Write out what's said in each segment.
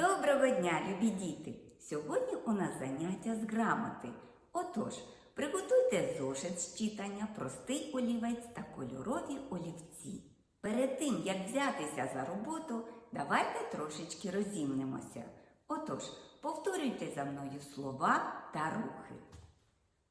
Доброго дня, любі діти! Сьогодні у нас заняття з грамоти. Отож, приготуйте зошит з читання, простий олівець та кольорові олівці. Перед тим, як взятися за роботу, давайте трошечки розімнемося. Отож, повторюйте за мною слова та рухи.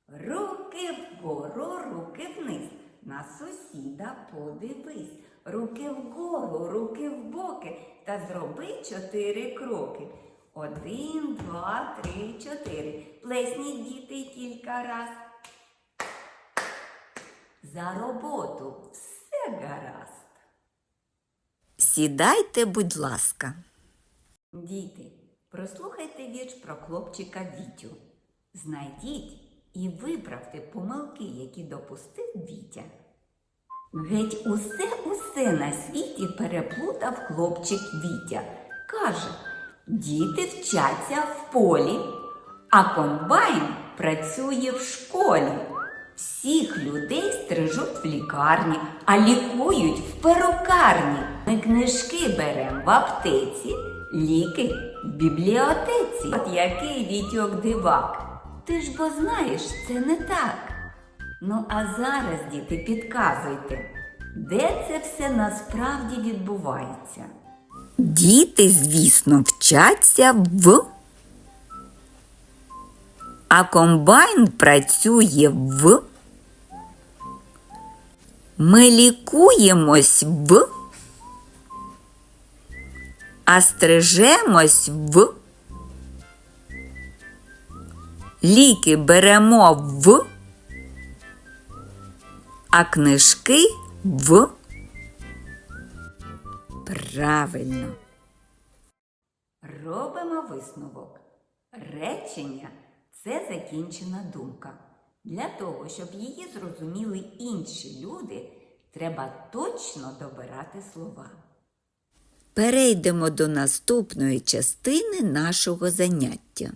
Руки вгору, руки вниз. На сусіда подивись. Руки вгору, руки вбоки. Та зроби чотири кроки. Один, два, три, чотири. Плесніть діти кілька раз. За роботу все гаразд. Сідайте, будь ласка. Діти, прослухайте вірш про хлопчика Вітю. Знайдіть і виправте помилки, які допустив Вітя. Геть усе усе на світі переплутав хлопчик Вітя. Каже, діти вчаться в полі, а комбайн працює в школі. Всіх людей стрижуть в лікарні, а лікують в перукарні. Ми книжки беремо в аптеці, ліки в бібліотеці. От який Вітьок дивак. Ти ж бо знаєш, це не так. Ну а зараз, діти, підказуйте, де це все насправді відбувається? Діти, звісно, вчаться в. А комбайн працює в. Ми лікуємось в. А стрижемось в. Ліки беремо в а книжки в. Правильно. Робимо висновок. Речення це закінчена думка. Для того, щоб її зрозуміли інші люди, треба точно добирати слова. Перейдемо до наступної частини нашого заняття.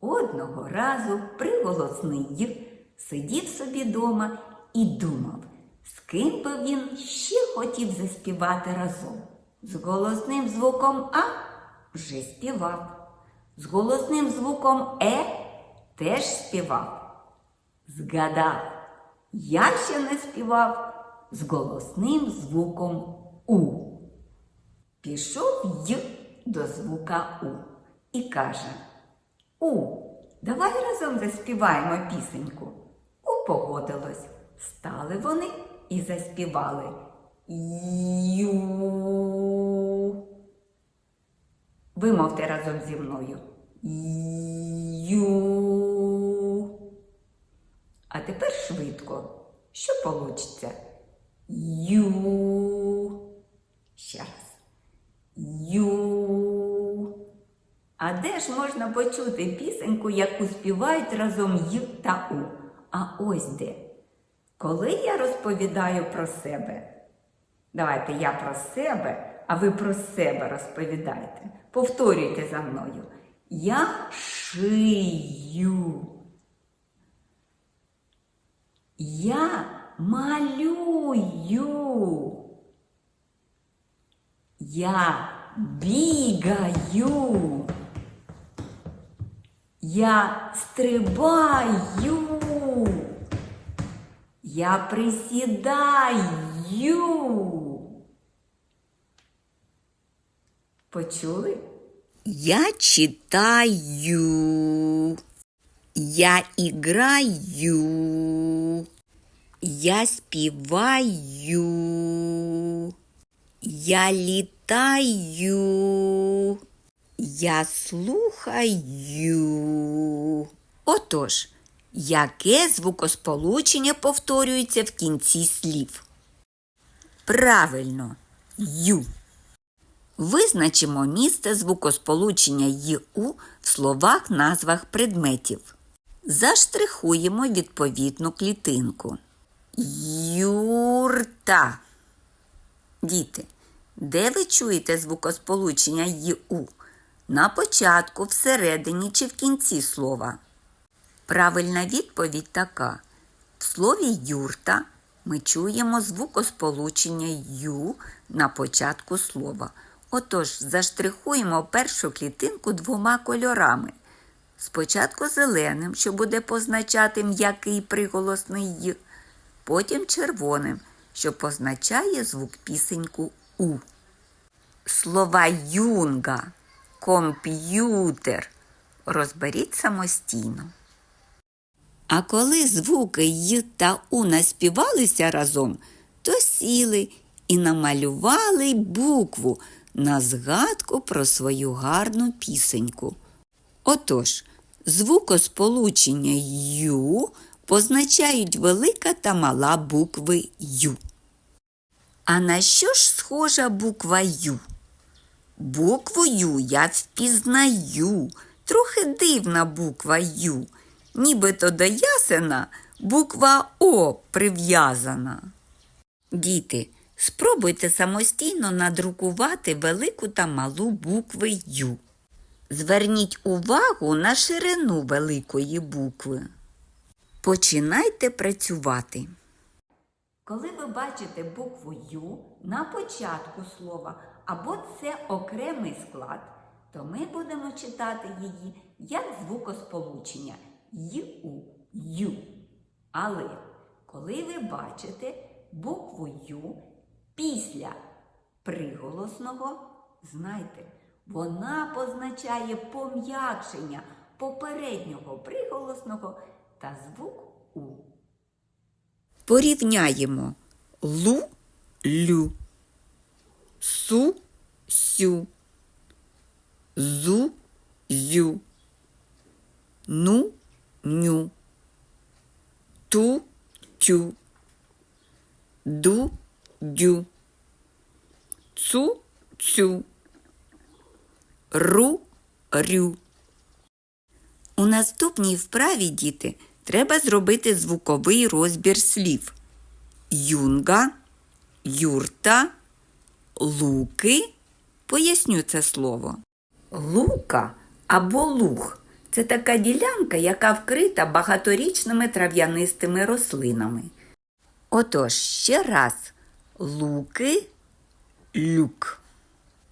Одного разу приголосний «й» сидів собі дома і думав, з ким би він ще хотів заспівати разом. З голосним звуком А вже співав, з голосним звуком Е теж співав. Згадав, я ще не співав з голосним звуком У. Пішов й до звука У і каже У, давай разом заспіваємо пісеньку. У погодилось. Стали вони і заспівали. Ю. Вимовте разом зі мною. Ю. А тепер швидко. Що получиться? Ю. Ще раз. Ю. А де ж можна почути пісеньку, яку співають разом Й та У? А ось де. Коли я розповідаю про себе. Давайте я про себе, а ви про себе розповідайте. Повторюйте за мною. Я шию. Я малюю. Я бігаю. Я стрибаю. Я присідаю. Почули? Я читаю. Я іграю. Я співаю. Я літаю. Я слухаю. Отож, яке звукосполучення повторюється в кінці слів? Правильно, ю. Визначимо місце звукосполучення ю в словах назвах предметів. Заштрихуємо відповідну клітинку. Юрта. Діти, де ви чуєте звукосполучення ю? На початку, всередині чи в кінці слова? Правильна відповідь така. В слові юрта ми чуємо звукосполучення ю на початку слова. Отож, заштрихуємо першу клітинку двома кольорами. Спочатку зеленим, що буде позначати м'який приголосний й, потім червоним, що позначає звук пісеньку У. Слова юнга, комп'ютер розберіть самостійно. А коли звуки й та у наспівалися разом, то сіли і намалювали букву на згадку про свою гарну пісеньку. Отож, звукосполучення ю позначають велика та мала букви ю. А на що ж схожа буква Ю? Букву Ю я впізнаю. Трохи дивна буква Ю. Нібито до ясена буква О прив'язана. Діти, спробуйте самостійно надрукувати велику та малу букви Ю. Зверніть увагу на ширину великої букви. Починайте працювати. Коли ви бачите букву Ю на початку слова або це окремий склад, то ми будемо читати її як звукосполучення ю ю. Але коли ви бачите букву Ю після приголосного, знайте, вона позначає пом'якшення попереднього приголосного та звук У. Порівняємо лу лю, су сю, зу зю, ну ню, ту тю, ду дю, цу цю, ру рю. У наступній вправі, діти, треба зробити звуковий розбір слів. Юнга, юрта, луки. Поясню це слово. Лука або луг це така ділянка, яка вкрита багаторічними трав'янистими рослинами. Отож, ще раз луки, люк.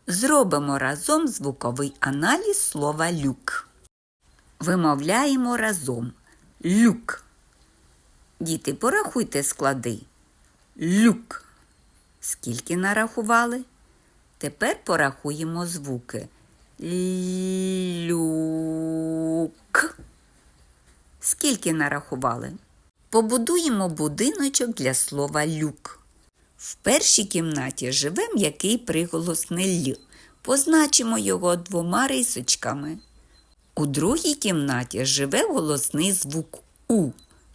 Зробимо разом звуковий аналіз слова люк. Вимовляємо разом. Люк. Діти, порахуйте склади. Люк. Скільки нарахували? Тепер порахуємо звуки. Люк. Скільки нарахували? Побудуємо будиночок для слова люк. В першій кімнаті живе м'який приголосний Л. Позначимо його двома рисочками. У другій кімнаті живе голосний звук У.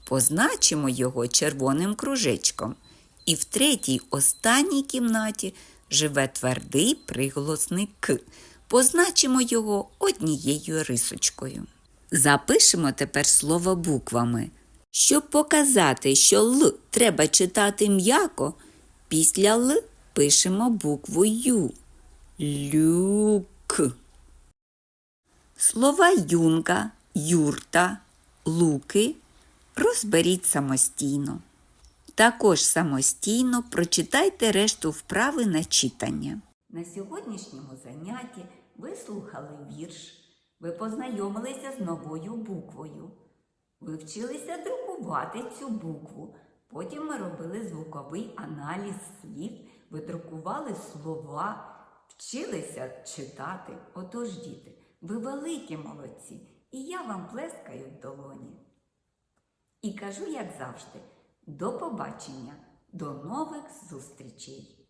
Позначимо його червоним кружечком. І в третій останній кімнаті живе твердий приголосний К. Позначимо його однією рисочкою. Запишемо тепер слово буквами. Щоб показати, що Л треба читати м'яко, після Л пишемо букву Ю. Люк. Слова юнга, юрта, луки розберіть самостійно. Також самостійно прочитайте решту вправи на читання. На сьогоднішньому занятті ви слухали вірш, ви познайомилися з новою буквою. Ви вчилися друкувати цю букву. Потім ми робили звуковий аналіз слів, ви друкували слова, вчилися читати. Отож, діти, ви великі молодці, і я вам плескаю в долоні. І кажу, як завжди, до побачення, до нових зустрічей!